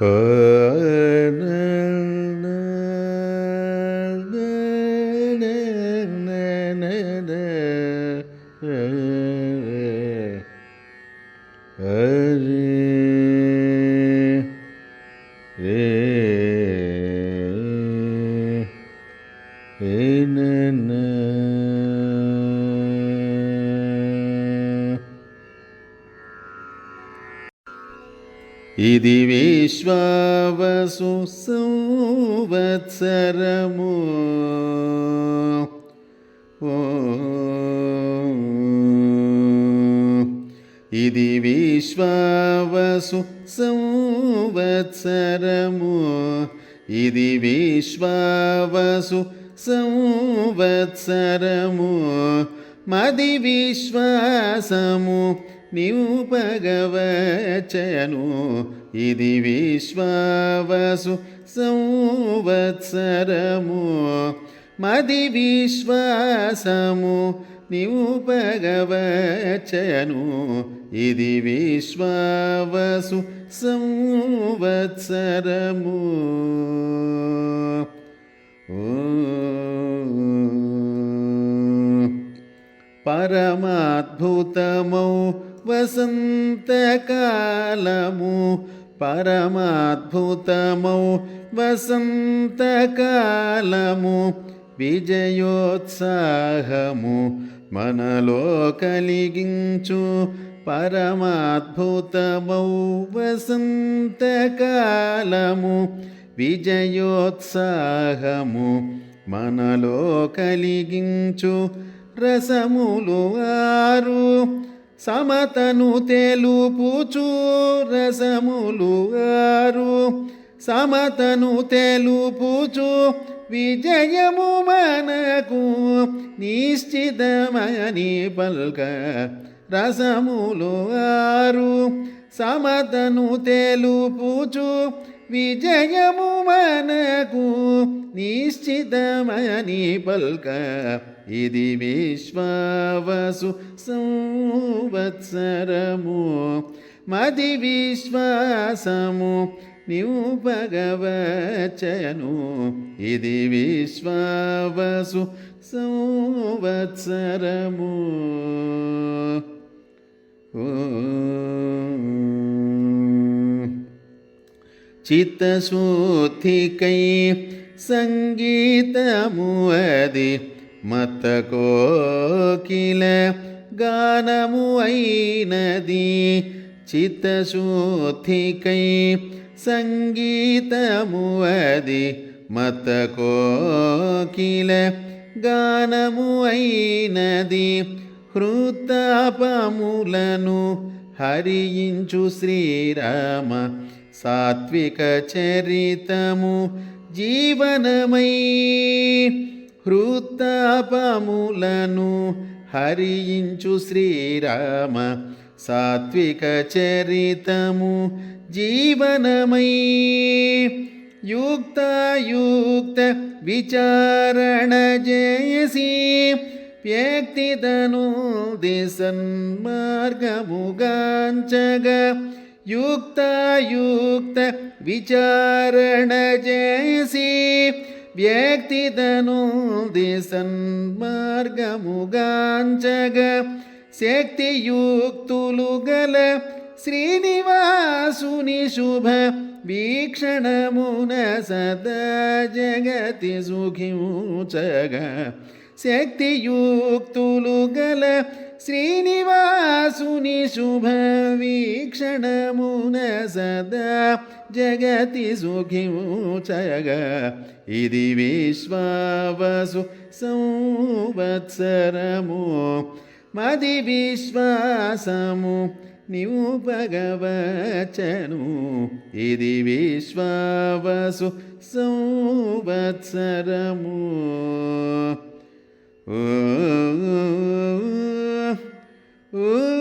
Hey. ఇది విశ్వావసు సంవత్సరము ఓ ఇది విశ్వావసు సంవత్సరము ఇది విశ్వావసు సంవత్సరము మది విశ్వాసము నీవు ఇది విశ్వావసు సంవత్సరము. మది విశ్వాసము నీవు ఇది విశ్వావసు సంవత్సరము. ఓ పరమాద్భుతమౌ వసంతకాలము. పరమాద్భుతమౌ వసంతకాలము. విజయోత్సాహము మనలో కలిగించు. పరమాద్భుతమౌ వసంతకాలము. విజయోత్సాహము మనలో కలిగించు. రసములు ఆరు. సమతను తెలుపుచు రసములు ఆరు. సమతను తెలుపుచు విజయము మనకు నిశ్చితమని పల్క రసములు ఆరు. సమతను తెలుపుచు విజయము మనకు నిశ్చితమని పల్క. ఇది విశ్వావసు సంవత్సరము. మది విశ్వాసము నీవు భగవచను ఇది విశ్వావసు సంవత్సరము. చిత్తశుద్ధికై సంగీతము అది మత కోకిల గానము అయినది చిత్తశుద్ధికై సంగీతము అది మత కోకిల గానము అయినది హృతాపములను హరించు శ్రీరామ సాత్విక చరితము జీవనమై హృతాపములను హరించు శ్రీరామ సాత్విక చరితము జీవనమై యుక్తాయుక్త విచారణ జయసి వ్యక్తిదను దిశన్మార్గముగాంచగా యుక్తాయుక్త విచారణ చేసి వ్యక్తిదను దిసన్మార్గముగాంచగ శక్తియుక్తులు గల శ్రీనివాసుని శుభ వీక్షణమున సదా జగతి సుఖించగా శక్తియుక్తులు గల శ్రీనివాసుని శుభ వీక్షణమున సదా జగతి సుఖించగా. ఇది విశ్వావసు సంవత్సరము. మది విశ్వాసము నీవు భగవచను ఇది విశ్వావసు సంవత్సరము. ఓ ooh.